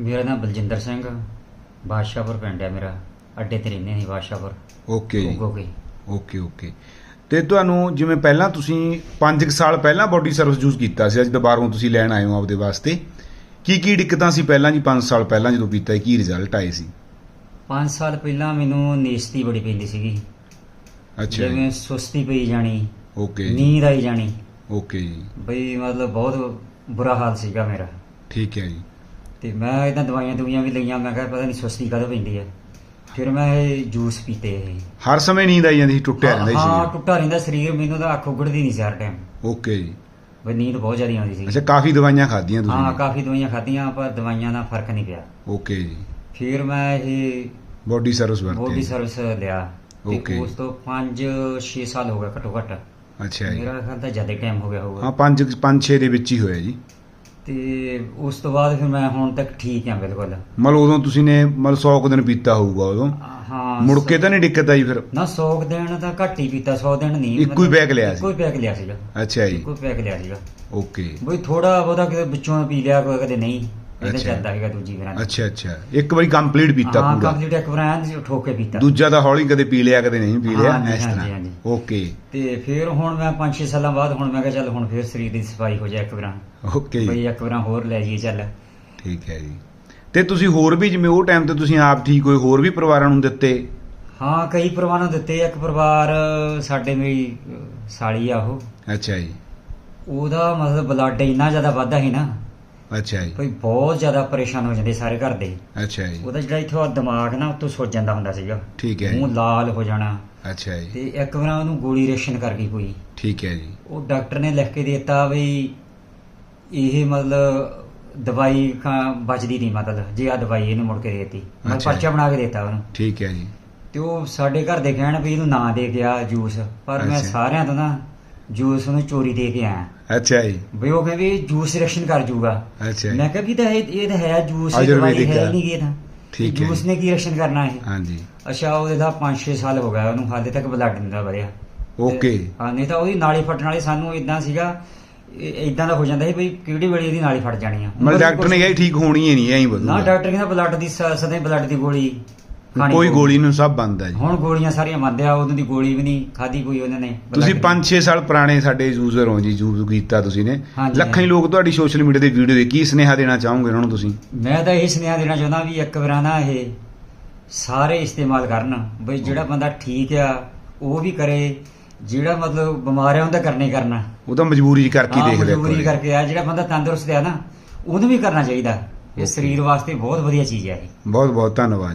ਮੇਰਾ ਨਾਮ ਬਲਜਿੰਦਰ ਸਿੰਘ ਬਾਦਸ਼ਾਹਪੁਰ ਪਿੰਡ ਹੈ ਮੇਰਾ। ਅੱਡੇ ਤੇ ਰਹਿੰਦੇ ਨੇ ਬਾਦਸ਼ਾਹਪੁਰ। ਓਕੇ ਜੀ। ਉਗੋ ਕੇ। Okay okay. ਤੇ ਤੁਹਾਨੂੰ ਜਿਵੇਂ ਪਹਿਲਾਂ ਤੁਸੀਂ 5 ਸਾਲ ਪਹਿਲਾਂ ਬਾਡੀ ਸਰਵਿਸ ਯੂਜ਼ ਕੀਤਾ ਸੀ ਅੱਜ ਦੁਬਾਰਾ ਤੁਸੀਂ ਲੈਣ ਆਏ ਹੋ ਆਪਦੇ ਵਾਸਤੇ ਕੀ ਕੀ ਦਿੱਕਤਾਂ ਸੀ ਪਹਿਲਾਂ ਜੀ 5 ਸਾਲ ਪਹਿਲਾਂ ਜਦੋਂ ਕੀਤਾ ਕੀ ਰਿਜ਼ਲਟ ਆਏ ਸੀ? 5 ਸਾਲ ਪਹਿਲਾਂ ਮੈਨੂੰ ਨੀਸਤੀ ਬੜੀ ਪੈਂਦੀ ਸੀਗੀ। ਅੱਛਾ ਜਿਵੇਂ ਸੁਸਤੀ ਪਈ ਜਾਣੀ ਓਕੇ ਨੀਂਦ ਆਈ ਜਾਣੀ। ਓਕੇ ਜੀ। ਬਈ ਮਤਲਬ ਬਹੁਤ ਬੁਰਾ ਹਾਲ ਸੀਗਾ ਮੇਰਾ। ਠੀਕ ਹੈ ਜੀ। ਤੇ ਮੈਂ ਇਦਾਂ ਦਵਾਈਆਂ ਦੁਈਆਂ ਵੀ ਲਈਆਂ ਮੈਂ ਕਿਹਾ ਪਤਾ ਨਹੀਂ ਸੁਸਤੀ ਕਦੋਂ ਪੈਂਦੀ ਹੈ ਫਿਰ ਮੈਂ ਇਹ ਜੂਸ ਪੀਤੇ ਇਹ। ਹਰ ਸਮੇਂ ਨੀਂਦ ਆਈ ਜਾਂਦੀ ਸੀ ਟੁੱਟਿਆ ਰਹਿੰਦਾ ਹਾਂ ਸੀ। ਟੁੱਟਾ ਰਹਿੰਦਾ ਸਰੀਰ ਮੈਨੂੰ ਤਾਂ ਅੱਖ ਉਗੜਦੀ ਨਹੀਂ ਸੀ ਹਰ ਟਾਈਮ ਓਕੇ ਜੀ। ਬਈ ਨੀਂਦ ਬਹੁਤ ਜ਼ਿਆਦਾ ਆਉਂਦੀ ਸੀ। ਅੱਛਾ ਕਾਫੀ ਦਵਾਈਆਂ ਖਾਧੀਆਂ ਹਾਂ ਤੁਸੀਂ ਕਾਫੀ ਦਵਾਈਆਂ ਖਾਧੀਆਂ ਪਰ ਦਵਾਈਆਂ ਨਾਲ ਫ਼ਰਕ ਨਹੀਂ ਪਿਆ। ਓਕੇ ਜੀ। ਫਿਰ ਮੈਂ ਇਹ ਬਾਡੀ ਸਰਵਿਸ ਬੋਡੀ ਵਰਤੇ ਸਰਵਿਸ ਲਿਆ। Okay. ਉਸ ਤੋਂ 5-6 ਸਾਲ ਹੋ ਗਏ ਘੱਟੋ ਘੱਟ। ਅੱਛਾ ਜੀ। ਮੇਰਾ ਖਿਆਲ ਤਾਂ ਜ਼ਿਆਦਾ ਟਾਈਮ ਹੋ ਗਿਆ ਹਾਂ ਹੋਊਗਾ 5 5 6 ਦੇ ਵਿੱਚ ਹੀ ਹੋਇਆ ਜੀ। ਤੇ ਉਸ ਤੋਂ ਬਾਅਦ ਫਿਰ ਮੈਂ ਹੁਣ ਤੱਕ ਠੀਕ ਹਾਂ ਬਿਲਕੁਲ। ਮਤਲਬ ਉਦੋਂ ਤੁਸੀਂ ਨੇ ਮਤਲਬ 100 ਕੁ ਦਿਨ ਪੀਤਾ ਹੋਊਗਾ ਉਦੋਂ? ਹਾਂ ਮੁੜ ਕੇ ਤਾਂ ਨਹੀਂ ਦਿੱਕਤ ਆਈ ਫਿਰ? ਨਾ 100 ਦਿਨ ਤਾਂ ਘੱਟ ਹੀ ਪੀਤਾ 100 ਦਿਨ ਨਹੀਂ ਇੱਕੋ ਹੀ ਪੈਕ ਲਿਆ ਸੀ? ਇੱਕੋ ਹੀ ਲਿਆ ਸੀਗਾ। ਅੱਛਾ ਜੀ। ਇੱਕੋ ਹੀ ਪੈਕ ਲਿਆ ਸੀਗਾ। ਓਕੇ। ਬਈ ਥੋੜਾ ਬਹੁਤਾ ਕਿਤੇ ਵਿੱਚੋਂ ਪੀ ਲਿਆ ਕੋਈ ਕਦੇ ਨਹੀਂ। ਇਹਦਾ। ਚੱਲਦਾ ਹੈਗਾ ਦੂਜੀ ਵਾਰ। ਅੱਛਾ ਅੱਛਾ। ਇੱਕ ਵਾਰੀ ਕੰਪਲੀਟ ਪੀਤਾ ਹਾਂ ਪੂਰਾ। ਕੰਪਲੀਟ ਇੱਕ ਵਾਰ ਐਂ ਠੋਕ ਕੇ ਪੀਤਾ। ਦੂਜਾ ਤਾਂ ਹੌਲੀ ਕਦੇ ਪੀ ਲਿਆ ਕਦੇ ਨਹੀਂ ਪੀ ਲਿਆ ਇਸ ਤਰ੍ਹਾਂ। ਓਕੇ ਤੇ ਫਿਰ ਹੁਣ ਮੈਂ 5-6 ਸਾਲਾਂ ਬਾਅਦ ਹੁਣ ਮੈਂ ਕਿਹਾ ਚੱਲ ਹੁਣ ਫਿਰ ਸਰੀਰ ਦੀ ਸਫ਼ਾਈ ਹੋ ਜਾਏ ਇੱਕ ਵਾਰ। ਓਕੇ ਬਈ ਇੱਕ ਵਾਰ ਹੋਰ ਲੈ ਜਾਈਏ ਚੱਲ। ਠੀਕ ਹੈ ਜੀ। ਤੇ ਤੁਸੀਂ ਹੋਰ ਵੀ ਜਿਵੇਂ ਉਹ ਟਾਈਮ ਤੇ ਤੁਸੀਂ ਆਪ ਠੀਕ ਹੋਏ ਹੋਰ ਵੀ ਪਰਿਵਾਰਾਂ ਨੂੰ ਦਿੱਤੇ? ਹਾਂ ਕਈ ਪਰਿਵਾਰਾਂ ਨੂੰ ਦਿੱਤੇ। ਇੱਕ ਪਰਿਵਾਰ ਸਾਡੇ ਮੇਰੀ ਸਾਲੀ ਆ ਉਹ। ਅੱਛਾ ਜੀ। ਉਹਦਾ ਮਤਲਬ ਬਲੱਡ ਇੰਨਾ ਜ਼ਿਆਦਾ ਵੱਧਦਾ ਸੀ ਨਾ। ਅੱਛਾ ਜੀ। ਭਈ ਬਹੁਤ ਜ਼ਿਆਦਾ ਪਰੇਸ਼ਾਨ ਹੋ ਜਾਂਦੇ ਸਾਰੇ ਘਰ ਦੇ। ਅੱਛਾ ਜੀ। ਉਹਦਾ ਜਿਹੜਾ ਇੱਥੋਂ ਦਿਮਾਗ ਨਾ ਉੱਤੋਂ ਸੁੱਜ ਜਾਂਦਾ ਹੁੰਦਾ ਸੀਗਾ। ਠੀਕ ਹੈ ਜੀ। ਮੂੰਹ ਲਾਲ ਹੋ ਜਾਣਾ। ਅੱਛਾ ਜੀ। ਤੇ ਇੱਕ ਵਾਰ ਉਹਨੂੰ ਗੋਲੀ ਰੇਸ਼ਨ ਕਰ ਗਈ ਕੋਈ। ਠੀਕ ਹੈ ਜੀ। ਉਹ ਡਾਕਟਰ ਨੇ ਲਿਖ ਕੇ ਦਿੱਤਾ ਵੀ ਇਹ ਮਤਲਬ ਦਵਾਈ ਖਾ- ਬਚਦੀ ਨਹੀਂ ਮਤਲਬ। ਜੇ ਆ ਦਵਾਈ ਇਹਨੂੰ ਮੁੜ ਕੇ ਦੇਤੀ। ਮੈਂ ਅੱਛਾ। ਪਰਚਾ ਬਣਾ ਕੇ ਦਿੱਤਾ ਉਹਨੂੰ। ਠੀਕ ਹੈ ਜੀ। ਤੇ ਉਹ ਸਾਡੇ ਘਰ ਦੇ ਕਹਿਣ ਵੀ ਇਹਨੂੰ ਨਾ ਦੇ ਗਿਆ ਜੂਸ। ਪਰ ਮੈਂ ਅੱਛਾ। ਸਾਰਿਆਂ ਤੋਂ ਨਾ ਜੂਸ ਉਹਨੂੰ ਚੋਰੀ ਦੇ ਕੇ ਆਇਆ। ਅੱਛਾ ਜੀ। ਵੀ ਉਹ ਕਹਿੰਦੇ ਜੂਸ ਰਿਐਕਸ਼ਨ ਕਰ ਜੂਗਾ। ਅੱਛਾ ਜੀ। ਮੈਂ ਕਿਹਾ ਵੀ ਤਾਂ ਇਹ ਇਹ ਤਾਂ ਹੈ ਜੂਸ ਇਹ ਦਵਾਈ ਹੈ। ਨਹੀਂ ਗੀ ਤਾਂ। ਠੀਕ ਹੈ। ਜੂਸ ਨੇ ਕੀ ਰਿਐਕਸ਼ਨ ਕਰਨਾ ਇਹ? ਹਾਂਜੀ। ਅੱਛਾ ਉਹਦੇ ਦਾ 5-6 ਸਾਲ ਹੋ ਗਿਆ ਉਹਨੂੰ ਹਾਲੇ ਤੱਕ ਬਲੱਡ ਨਹੀਂ ਦਾ ਵਧਿਆ ਓਕੇ। ਹਾਂ ਨਹੀਂ ਤਾਂ ਉਹਦੀ ਨਾਲੀ ਫਟਣ ਵਾਲੀ ਸਾਨੂੰ ਇਦਾਂ ਸੀਗਾ ਇਦਾਂ ਦਾ ਹੋ ਜਾਂਦਾ ਸੀ ਵੀ ਕਿਹੜੀ ਵੇਲੇ ਇਹਦੀ ਨਾਲੀ ਫਟ ਜਾਣੀ ਆ। ਮਤਲਬ ਡਾਕਟਰ ਨੇ ਕਿਹਾ ਠੀਕ ਹੋਣੀ ਹੀ ਨਹੀਂ ਐਂ ਨਾ ਬਦਲੂਗਾ ਡਾਕਟਰ ਕਹਿੰਦਾ ਬਲੱਡ ਦੀ ਸਦਾ ਬਲੱਡ ਦੀ ਗੋਲੀ। ਕੋਈ। ਗੋਲੀ ਨੂੰ ਸਭ ਬੰਦ ਹੈ ਜੀ ਹੁਣ ਗੋਲੀਆਂ ਸਾਰੀਆਂ ਬੰਦ ਆ ਉਦੋਂ ਦੀ ਗੋਲੀ ਵੀ ਨਹੀਂ ਖਾਦੀ ਕੋਈ ਉਹਨਾਂ ਨੇ ਤੁਸੀਂ blood 5-6 ਸਾਲ ਪੁਰਾਣੇ ਸਾਡੇ ਯੂਜ਼ਰ ਹੋ ਜੀ ਯੂਜ਼ ਕੀਤਾ ਤੁਸੀਂ ਨੇ ਲੱਖਾਂ ਹੀ। ਲੋਕ ਤੁਹਾਡੀ ਸੋਸ਼ਲ ਮੀਡੀਆ ਦੇ ਵੀਡੀਓ ਦੇ ਕੀ ਸੁਨੇਹਾ ਦੇਣਾ ਚਾਹੋਗੇ ਉਹਨਾਂ ਨੂੰ ਤੁਸੀਂ। ਮੈਂ ਤਾਂ ਇਹ ਸੁਨੇਹਾ ਦੇਣਾ ਚਾਹੁੰਦਾ ਵੀ ਇੱਕ ਵਾਰ ਨਾ ਇਹ ਸਾਰੇ ਇਸਤੇਮਾਲ ਕਰਨ ਬਈ ਜਿਹੜਾ ਬੰਦਾ ਠੀਕ ਆ ਉਹ ਵੀ ਕਰੇ ਜਿਹੜਾ ਮਤਲਬ ਬਿਮਾਰ ਆ ਉਹਦਾ ਕਰਨੇ ਕਰਨਾ ਉਹ ਤਾਂ ਮਜਬੂਰੀ ਕਰਕੇ ਆ ਇੱਕ ਮਜ਼ਬੂਰੀ। ਕਰਕੇ ਆ ਜਿਹੜਾ ਬੰਦਾ ਤੰਦਰੁਸਤ ਆ ਨਾ ਉਹਨੂੰ ਵੀ ਕਰਨਾ ਚਾਹੀਦਾ ਇਹ. ਸਰੀਰ ਵਾਸਤੇ ਬਹੁਤ ਵਧੀਆ ਚੀਜ਼ ਹੈ ਇਹ ਬਹੁਤ ਬਹੁਤ ਧੰਨਵਾਦ